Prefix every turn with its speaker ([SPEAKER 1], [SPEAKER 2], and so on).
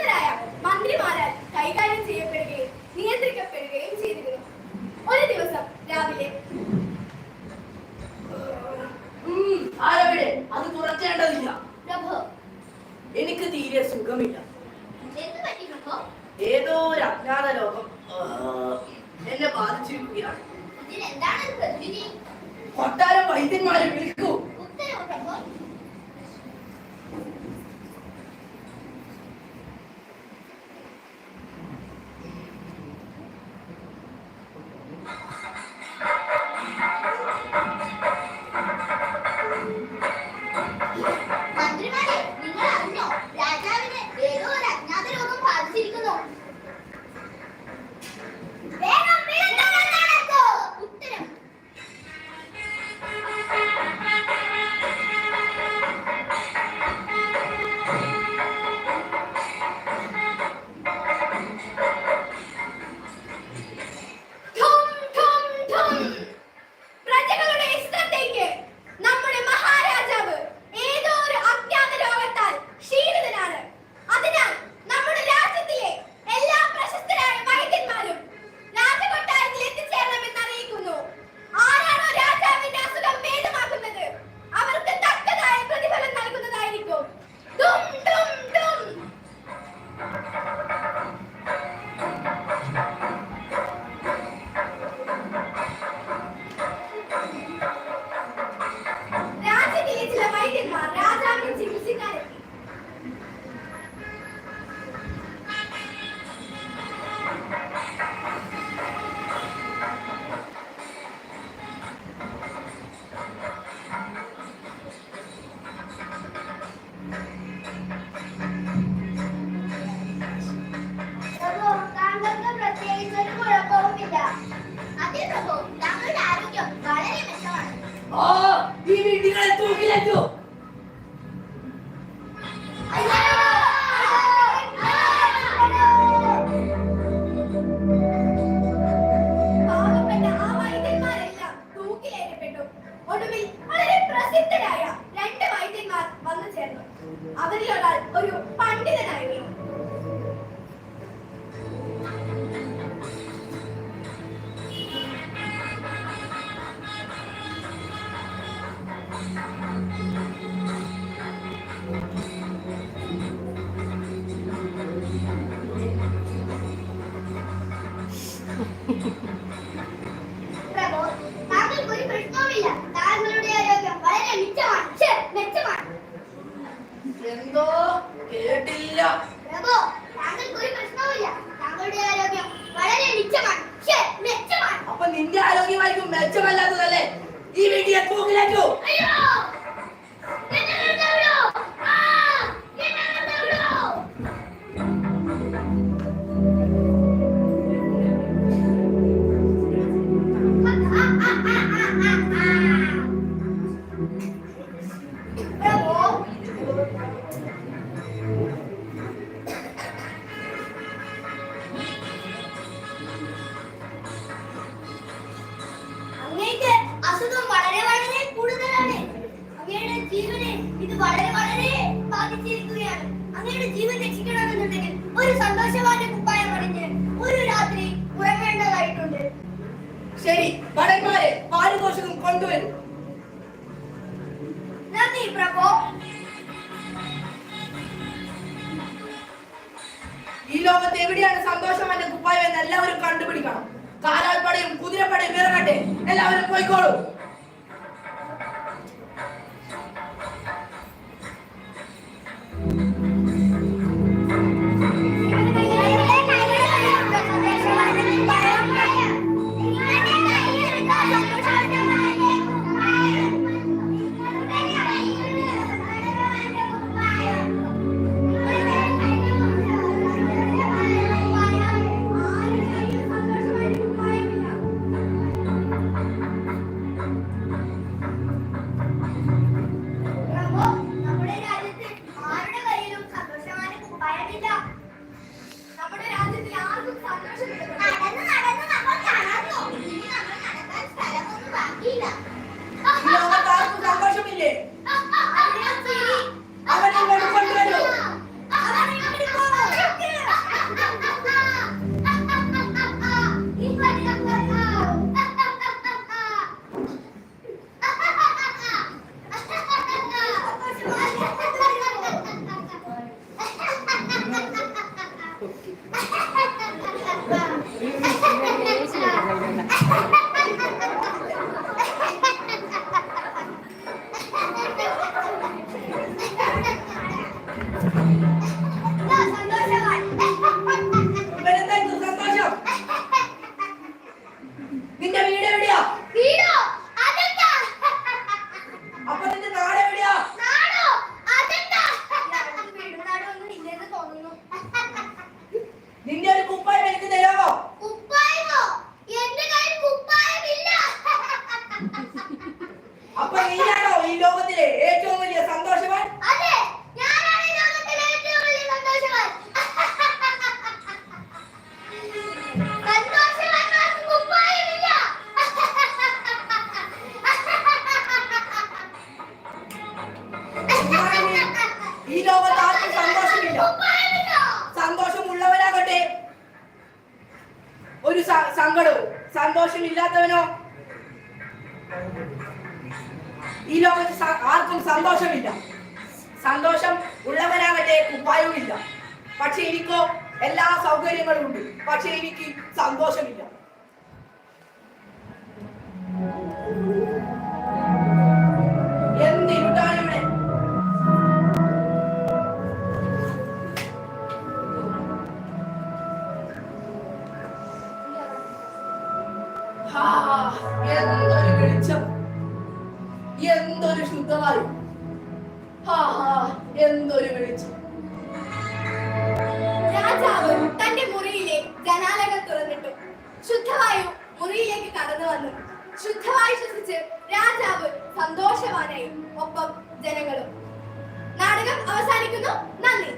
[SPEAKER 1] പ്രശസ്തരായ മന്ത്രിമാരാൽ കൈകാര്യം ചെയ്യപ്പെടുകയും നിയന്ത്രിക്കപ്പെടുകയും ചെയ്തിരുന്നു. ഒരു ദിവസം രാവിലെ
[SPEAKER 2] അത് തുറക്കേണ്ടതില്ല.
[SPEAKER 3] പ്രഭു.
[SPEAKER 2] എനിക്ക് തീരെ സുഖമില്ല. ഏതോ ഒരു അജ്ഞാത ലോകം എന്നെ ബാധിച്ചിരിക്കുകയാണ്. കൊട്ടാരം വൈദ്യന്മാരെ വിളിക്കൂ.
[SPEAKER 3] ഒരു ഛെ, മെച്ചമാണ്.
[SPEAKER 2] അപ്പൊ നിന്റെ ആരോഗ്യമായിരിക്കും മെച്ചമല്ലാത്തതല്ലേ? ഈ വീട്ടിലെ തൂക്കിലേറ്റു.
[SPEAKER 3] ജീവനെ ഇത് വളരെ വളരെ ബാധിച്ചിരിക്കുകയാണ്. അങ്ങയുടെ ജീവൻ രക്ഷിക്കണമെന്നുണ്ടെങ്കിൽ ഒരു സന്തോഷവാന്റെ കുപ്പായം അണിഞ്ഞ് ഒരു രാത്രി ഉറങ്ങേണ്ടതായിട്ടുണ്ട്.
[SPEAKER 2] ശരി ഭടന്മാരെ പാരിതോഷികം കൊണ്ടുവരും.
[SPEAKER 3] നന്ദി പ്രഭോ.
[SPEAKER 2] ഈ ലോകത്ത് എവിടെയാണ് സന്തോഷം എന്റെ കുപ്പായം എന്ന് എല്ലാവരും കണ്ടുപിടിക്കണം. കാലാൽപ്പടയും കുതിരപ്പടയും ഇറങ്ങട്ടെ. എല്ലാവരും പോയിക്കോളൂ.
[SPEAKER 3] Mm-hmm.
[SPEAKER 2] നിന്റെ വീട് എവിടെയാ?
[SPEAKER 3] വീടോ? അതെന്താ?
[SPEAKER 2] അപ്പൊ നിന്റെ നാട് എവിടെയാ?
[SPEAKER 3] നാടോ? അതെന്താ? ഞങ്ങൾക്ക് വീടും നാടും ഒന്നും ഇല്ലെന്ന് തോന്നുന്നു
[SPEAKER 2] നിന്റെ ഒരു കുപ്പായം എനിക്ക് തരാമോ?
[SPEAKER 3] കുപ്പായമോ? എന്റെ കയ്യിൽ കുപ്പായമില്ല.
[SPEAKER 2] അപ്പൊ നീയാണോ ഈ ലോകത്തിലെ ഏറ്റവും വലിയ സന്തോഷവാൻ? ഒരു സങ്കടവും സങ്കടവും സന്തോഷമില്ലാത്തവനോ ഈ ലോകത്ത് ആർക്കും സന്തോഷമില്ല. സന്തോഷം ഉള്ളവനാകട്ടെ ഉപായവുമില്ല. പക്ഷെ എനിക്കോ എല്ലാ സൗകര്യങ്ങളും ഉണ്ട്. പക്ഷെ എനിക്ക് സന്തോഷമില്ല. എന്തൊരു വെളിച്ചം എന്തൊരു ശുദ്ധവായു എന്തൊരു വെളിച്ചം
[SPEAKER 1] രാജാവ് തന്റെ മുറിയിലെ ജനാലകൾ തുറന്നിട്ടു ശുദ്ധവായു മുറിയിലേക്ക് കടന്നു വന്നു. ശുദ്ധവായു ശ്വസിച്ച് രാജാവ് സന്തോഷവാനായി ഒപ്പം ജനങ്ങളും. നാടകം അവസാനിക്കുന്നു. നന്ദി.